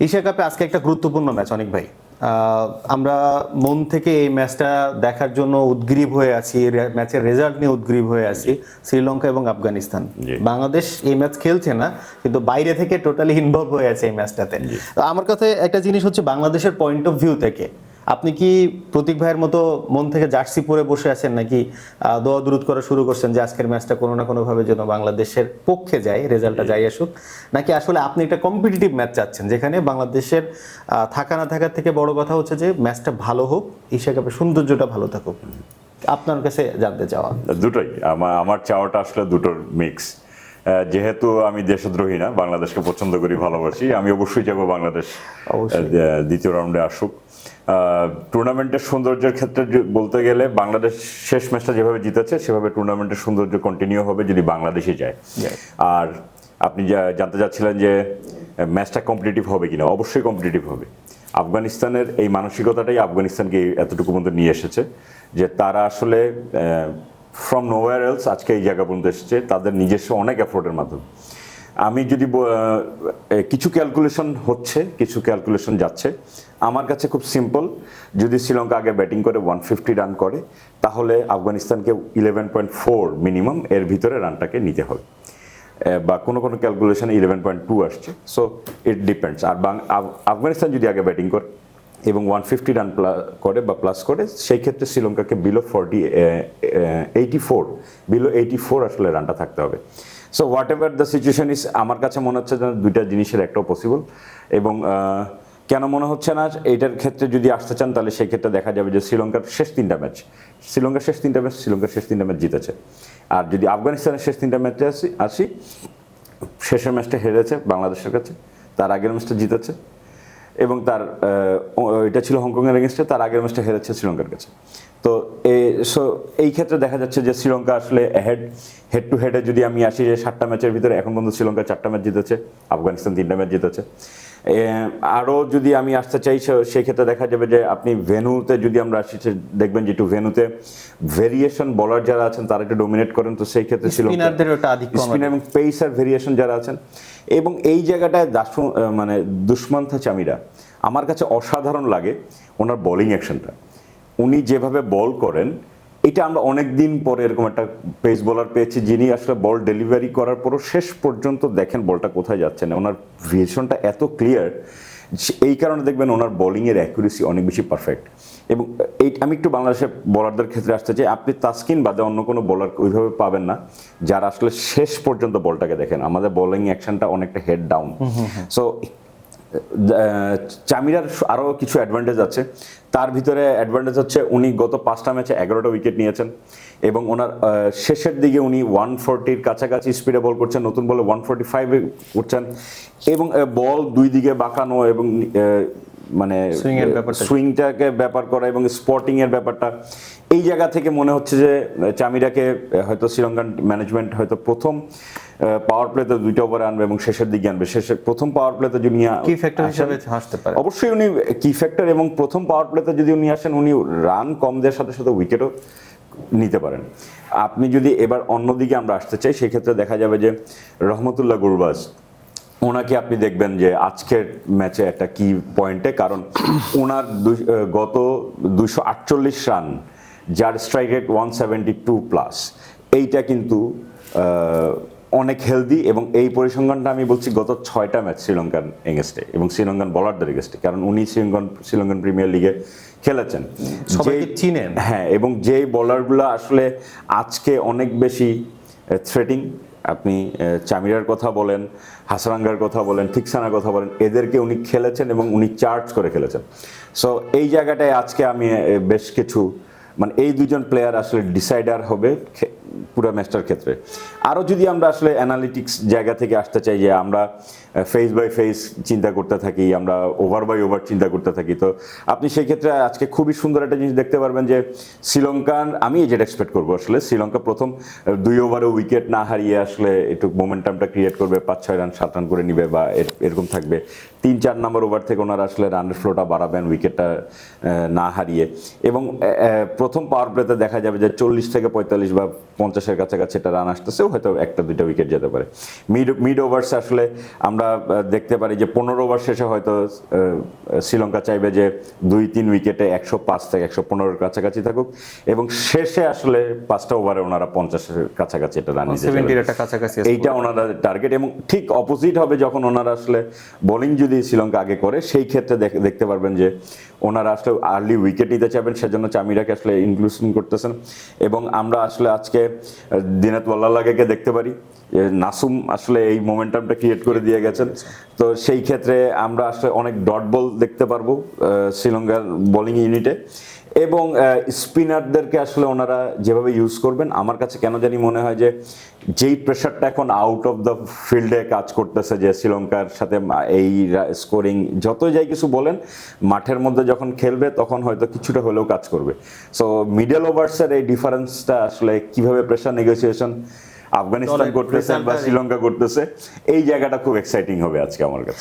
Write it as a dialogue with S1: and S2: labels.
S1: Asia কাপে আজকে একটা গুরুত্বপূর্ণ ম্যাচ অনেক ভাই। আমরা মন থেকে এই ম্যাচটা দেখার জন্য উদ্গ্রীব হয়ে আছি ম্যাচের রেজাল্ট নিয়ে উদ্গ্রীব হয়ে আছি শ্রীলঙ্কা এবং আফগানিস্তান। বাংলাদেশ এই ম্যাচ খেলছে না কিন্তু বাইরে থেকে টোটালি ইনভলভ হয়ে আছে এই ম্যাচটাতে তো আমার কাছে একটা জিনিস হচ্ছে বাংলাদেশের পয়েন্ট অফ ভিউ থেকে। আপনি কি প্রতীক ভাইয়ের মতো মন থেকে জার্সি পরে বসে আছেন নাকি দোয়া দূরত করা শুরু করছেন যে আজকের ম্যাচটা কোনো না কোনোভাবে যেন বাংলাদেশের পক্ষে যায় রেজাল্টটা যাই আসুক? নাকি আসলে আপনি একটা কম্পিটিটিভ ম্যাচ চাচ্ছেন যেখানে বাংলাদেশের থাকা না থাকার থেকে বড় কথা হচ্ছে যে ম্যাচটা ভালো হোক এশিয়া কাপের সৌন্দর্যটা ভালো থাকুক। আপনার কাছে জানতে চাওয়া।
S2: দুটোই। আমার আমার চাওয়াটা আসলে দুটোর মিক্স যেহেতু আমি দেশদ্রোহী না বাংলাদেশকে পছন্দ করি ভালোবাসি আমি অবশ্যই যাব বাংলাদেশ। দ্বিতীয় রাউন্ডে আসুক। টুর্নামেন্টের সৌন্দর্যের ক্ষেত্রে বলতে গেলে বাংলাদেশ শেষ ম্যাচটা যেভাবে জিতেছে সেভাবে টুর্নামেন্টের সৌন্দর্য কন্টিনিউ হবে যদি বাংলাদেশে যায়। আর আপনি যা জানতে চাচ্ছিলেন যে ম্যাচটা কম্পিটিটিভ হবে কিনা? অবশ্যই কম্পিটিটিভ হবে। আফগানিস্তানের এই মানসিকতাটাই আফগানিস্তানকে এতটুকু পর্যন্ত নিয়ে এসেছে যে তারা আসলে ফ্রম নোওয়ার এলস আজকে এই জায়গা পর্যন্ত এসেছে। তাদের নিজস্ব অনেক এফোর্টের মাধ্যমে। আমি যদি কিছু ক্যালকুলেশন হচ্ছে, কিছু ক্যালকুলেশন যাচ্ছে, আমার কাছে খুব সিম্পল যদি শ্রীলঙ্কা আগে ব্যাটিং করে ওয়ান ফিফটি রান করে, তাহলে আফগানিস্তানকে ইলেভেন পয়েন্ট ফোর মিনিমাম এর ভিতরে রানটাকে নিতে হবে। বা কোনো কোনো ক্যালকুলেশন ইলেভেন পয়েন্ট টু আসছে। সো ইট ডিপেন্ডস আর আফগানিস্তান যদি আগে ব্যাটিং করে এবং ওয়ান ফিফটি রান করে বা প্লাস করে, সেই ক্ষেত্রে শ্রীলঙ্কাকে below forty eighty four below eighty four আসলে রানটা থাকতে হবে। So whatever the situation is আমার কাছে মনে হচ্ছে যেন দুইটা জিনিসের একটাও পসিবল এবং কেন মনে হচ্ছে না এইটার ক্ষেত্রে যদি আসতে চান, তাহলে সেই ক্ষেত্রে দেখা যাবে যে শ্রীলঙ্কার শেষ তিনটা ম্যাচ শ্রীলঙ্কার শেষ তিনটা ম্যাচ শ্রীলঙ্কার শেষ তিনটা ম্যাচ জিতেছে। আর যদি আফগানিস্তানের শেষ তিনটা ম্যাচে আসি আসি, শেষের ম্যাচটা হেরেছে বাংলাদেশের কাছে, তার আগের ম্যাচটা জিতেছে। এবং তার এটা ছিল হংকংয়ের এগেনস্টে তার আগের ম্যাচটা হেরেছে শ্রীলঙ্কার কাছে। তো সো এই ক্ষেত্রে দেখা যাচ্ছে যে শ্রীলঙ্কা আসলে হেড হেড টু হেডে যদি আমি আসি যে সাতটা ম্যাচের ভিতরে, এখন পর্যন্ত শ্রীলঙ্কা চারটা ম্যাচ জিতেছে, আফগানিস্তান তিনটা ম্যাচ জিতেছে। আরও যদি আমি আসতে চাই সে- সেই ক্ষেত্রে দেখা যাবে যে আপনি ভেনুতে যদি আমরা আসি দেখবেন যে একটু ভেনুতে ভেরিয়েশন বলার যারা আছেন তারা একটু ডোমিনেট করেন। তো সেই ক্ষেত্রে ছিল এবং পেসার ভেরিয়েশন যারা আছেন। এবং এই জায়গাটায় দাসু মানে দুষ্মন্থা চামিরা। আমার কাছে অসাধারণ লাগে ওনার বোলিং অ্যাকশনটা উনি যেভাবে বল করেন এটা আমরা অনেক দিন পরে এরকম একটা পেস বোলার পেয়েছি যিনি আসলে বল ডেলিভারি করার পরও শেষ পর্যন্ত দেখেন বলটা কোথায় যাচ্ছে না। ওনার ভিশনটা এত ক্লিয়ার এই কারণে দেখবেন ওনার বোলিংয়ের অ্যাকুরেসি অনেক বেশি পারফেক্ট এবং এই আমি একটু বাংলাদেশের বোলারদের ক্ষেত্রে আসতে চাই আপনি তাসকিন বাদে অন্য কোনো বোলার ওইভাবে পাবেন না যারা আসলে শেষ পর্যন্ত বলটাকে দেখেন। আমাদের বোলিং অ্যাকশনটা অনেকটা হেড ডাউন সো চামিরার আরও কিছু অ্যাডভান্টেজ আছে তার ভিতরে অ্যাডভান্টেজ হচ্ছে উনি গত পাঁচটা ম্যাচে এগারোটা উইকেট নিয়েছেন এবং ওনার শেষের দিকে উনি ওয়ান ফোরটির কাছাকাছি স্পিডে বল করছেন নতুন বলে ওয়ান ফোরটি ফাইভে করছেন এবং বল দুই দিকে বাঁকানো এবং মানে। সুইংটাকে ব্যাপার করা এবং স্পটিং এর ব্যাপারটা এই জায়গা থেকে মনে হচ্ছে যে চামিরাকে হয়তো শ্রীলঙ্কান ম্যানেজমেন্ট হয়তো প্রথম পাওয়ার প্লেতে দুইটা ওভার আনবে এবং শেষের দিকে আনবে। শেষে প্রথম পাওয়ার প্লেতে যদি
S1: কি ফ্যাক্টর হিসাবে হাসতে পারে।
S2: অবশ্যই উনি কি ফ্যাক্টর এবং প্রথম পাওয়ার প্লেতে যদি উনি আসেন উনি রান কম দেওয়ার সাথে সাথে উইকেটও নিতে পারেন। আপনি যদি এবার অন্যদিকে আমরা আসতে চাই সেক্ষেত্রে দেখা যাবে যে রহমতুল্লাহ গুরবাজ ওনাকে আপনি দেখবেন যে আজকের ম্যাচে একটা কি পয়েন্টে কারণ ওনার গত দুশো আটচল্লিশ রান যার strike rate one seventy two plus এইটা কিন্তু অনেক হেলদি এবং এই পরিসংখ্যানটা আমি বলছি গত ছয়টা ম্যাচ শ্রীলঙ্কান এগেস্টে এবং শ্রীলঙ্কান বলারদের এগেস্টে কারণ উনি শ্রীলঙ্কান শ্রীলঙ্কান প্রিমিয়ার লিগে খেলেছেন।
S1: চিনেন।
S2: হ্যাঁ এবং যেই বলারগুলো আসলে আজকে অনেক বেশি থ্রেটিং আপনি চামিরার কথা বলেন হাসরাঙ্গার কথা বলেন ঠিকসানার কথা বলেন এদেরকে উনি খেলেছেন এবং উনি চার্জ করে খেলেছেন। সো এই জায়গাটায় আজকে আমি বেশ কিছু মানে এই দুজন প্লেয়ার আসলে ডিসাইডার হবে পুরো ম্যাচটার ক্ষেত্রে। আরও যদি আমরা আসলে অ্যানালিটিক্স জায়গা থেকে আসতে চাই যে আমরা ফেস বাই ফেস চিন্তা করতে থাকি, আমরা ওভার বাই ওভার চিন্তা করতে থাকি, তো আপনি সেই ক্ষেত্রে আজকে খুবই সুন্দর একটা জিনিস দেখতে পারবেন যে শ্রীলঙ্কান, আমি যেটা এক্সপেক্ট করব আসলে, শ্রীলঙ্কা প্রথম দুই ওভারে উইকেট না হারিয়ে আসলে একটু মোমেন্টামটা ক্রিয়েট করবে, পাঁচ, ছয় রান সাত রান করে নিবে বা এর- এরকম থাকবে। তিন, চার নম্বর ওভার থেকে ওনারা আসলে রানের ফ্লোটা বাড়াবেন উইকেটটা না হারিয়ে। এবং প্রথম পাওয়ার প্লেতে দেখা যাবে যে চল্লিশ থেকে পঁয়তাল্লিশ বা পঞ্চাশের কাছাকাছি একটা রান আসতেছে হয়তো একটা দুইটা উইকেট যেতে পারে। মিড মিড ওভার্সে আসলে আমরা দেখতে পারি যে পনেরো ওভার শেষে হয়তো শ্রীলঙ্কা চাইবে যে দুই তিন উইকেটে একশো পাঁচ থেকে একশো পনেরোর কাছাকাছি থাকুক এবং শেষে আসলে পাঁচটা ওভারে ওনারা পঞ্চাশের কাছাকাছি একটা রান এইটা ওনারা টার্গেট এবং ঠিক অপোজিট হবে যখন ওনারা আসলে বোলিং যদি শ্রীলঙ্কা আগে করে সেই ক্ষেত্রে দেখ- দেখতে পারবেন যে ওনারা আসলে আর্লি উইকেট নিতে চাইবেন সেজন্য চামিরাকে আসলে ইনক্লুশন করতেছেন। এবং আমরা আসলে আজকে দিনাত ওয়াল্লাহকে দেখতে পারি নাসুম আসলে এই মোমেন্টামটা ক্রিয়েট করে দিয়ে গেছেন। তো সেই ক্ষেত্রে আমরা আসলে অনেক ডট বল দেখতে পারব শ্রীলঙ্কার বোলিং ইউনিটে এবং স্পিনারদেরকে আসলে ওনারা যেভাবে ইউজ করবেন আমার কাছে কেন জানি মনে হয় যে যেই প্রেশারটা এখন আউট অফ দ্য ফিল্ডে কাজ করতেছে যে শ্রীলঙ্কার সাথে এই স্কোরিং যত যাই কিছু বলেন মাঠের মধ্যে যখন খেলবে তখন হয়তো কিছুটা হলেও কাজ করবে। সো মিডল ওভার্সের এই ডিফারেন্সটা আসলে কীভাবে প্রেশার নেগোসিয়েশন আফগানিস্তান করতেছে বা শ্রীলঙ্কা করতেছে এই জায়গাটা খুব এক্সাইটিং হবে আজকে আমার কাছে।